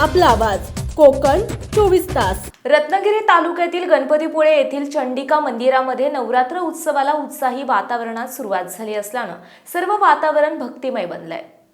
आपला आवाज. कोकण चोवीस तास. रत्नागिरी तालुक्यातील गणपतीपुळे येथील चंडिका मंदिरामध्ये नवरात्र उत्सवाला उत्साही वातावरणात सुरुवात झाली असल्यानं सर्व वातावरण भक्तिमय बनलंय.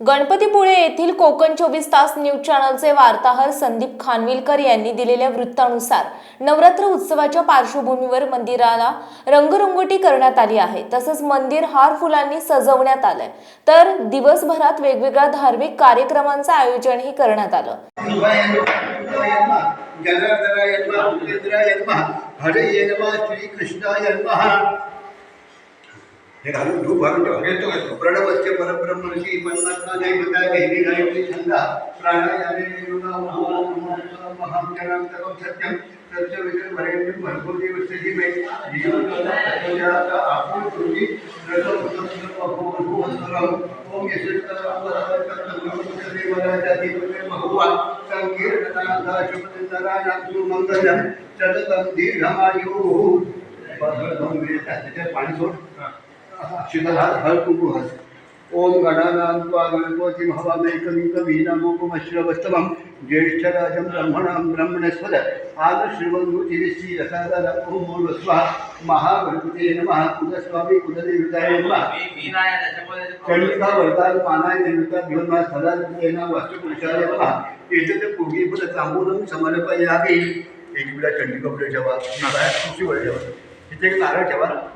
गणपतीपुळे येथील कोकण चोवीस तास न्यूज चॅनलचे वार्ताहर संदीप खानविलकर यांनी दिलेल्या वृत्तानुसार नवरात्र उत्सवाच्या पार्श्वभूमीवर मंदिराला रंगरंगोटी करण्यात आली आहे. तसंच मंदिर हार फुलांनी सजवण्यात आलंय. तर दिवसभरात वेगवेगळ्या धार्मिक कार्यक्रमांचं आयोजनही करण्यात आलं. जनार्दनाय नमः उपेंद्राय नमः हरये नमः श्रीकृष्णाय यन्मा हे घालून धूप घालून ठेवा प्रणवस्य परब्रह्मशी परमात्मा नैवता देवी गायत्री छंदा प्राणायामे महाजनां सर्वं सत्यं तस्य विषये भरेण्यं भर्गोदेवस्य हि मे जीवनजाता आपूर्ति ओम यशस्करं संकीर्णता दीर्घमायुः पाणी सोड श्रीमद्भगवद् ओम गणानान्त्वा गणपतिं हवामेकं कवीनामोपमश्रवस्तमं ज्येष्ठराजं ब्रह्मणां ब्रह्मणस्पद आदश्रीवन्धुतिरिश्रीरसादर ॐ मूर्वस्वः महागणपते नमः। कुलस्वामी कुलदेवताय नमः। देवता सदा देना एक वेळा खुशी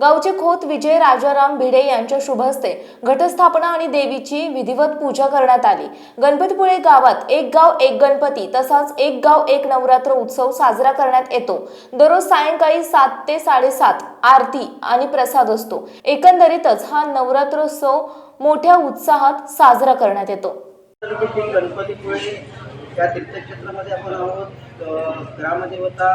गावचे खोत विजय राजाराम भिडे यांच्या शुभ हस्ते घटस्थापना आणि देवीची विधिवत पूजा करण्यात आली. गणपतीपुळे गावात एक गाव एक गणपती तसाच एक गाव एक नवरात्र उत्सव साजरा करण्यात येतो. दररोज सायंकाळी सात ते साडेसात आरती आणि प्रसाद असतो. एकंदरीतच हा नवरात्रोत्सव मोठ्या उत्साहात साजरा करण्यात येतो. गणपतीपुळे या तीर्थक्षेत्रामध्ये आपण आहोत. ग्रामदेवता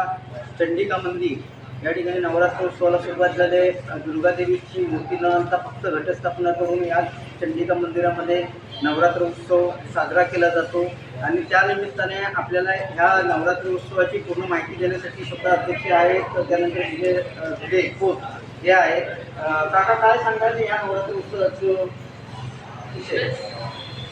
चंडिका मंदिर. या ठिकाणी नवरात्र उत्सवाला सुरुवात झाले दुर्गादेवीची मूर्ती न आणता फक्त घटस्थापना करून या चंडिका मंदिरामध्ये नवरात्र उत्सव साजरा केला जातो. आणि त्यानिमित्ताने आपल्याला ह्या नवरात्र उत्सवाची पूर्ण माहिती देण्यासाठी स्वतः अध्यक्ष आहेत. त्यानंतर विजय विजय खोत हे आहेत. काका काय सांगाल या नवरात्र उत्सवाचं विषय?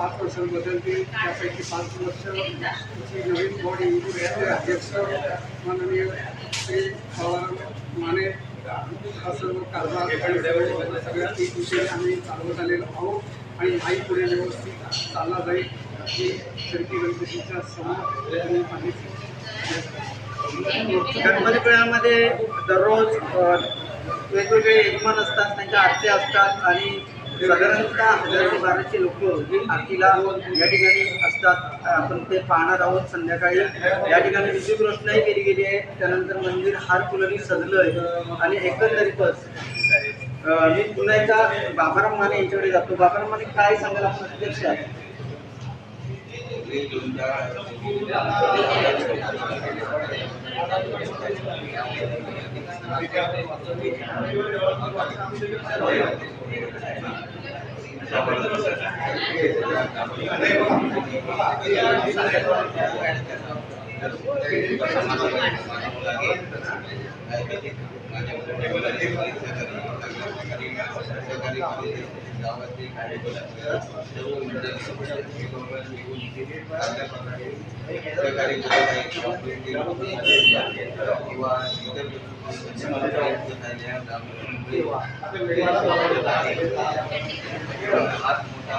पाच वर्ष बदलतील त्यापैकी पाच वर्ष नवीन बॉडी अध्यक्ष माननीय श्री पवार माने हा सर्व कारभार सगळ्या तीन विषयी आम्ही चालवत आलेलो आहोत आणि हाही पुढे व्यवस्थित चालला जाईल ही शर्ती गणपतीच्या समोर गणपतीपुळ्यामध्ये दररोज वेगवेगळे यजमान असतात त्यांच्या आरती असतात आणि म्हणजे साधारणतः हजार बाराशे लोक ही आरतीला या ठिकाणी असतात. आपण ते पाहणार आहोत संध्याकाळी. या ठिकाणी विद्युत रोषणाई केली गेली आहे. त्यानंतर मंदिर हार फुलांनी सजलं आहे. आणि एकंदरीतच मी पुन्हा एकदा बाबाराम माने यांच्याकडे जातो. बाबाराम माने काय सांगायला आपण अध्यक्ष? Terima kasih. सरकारी कॉलेज गावात जे कार्यक्रम सरकारी किंवा हात मोठा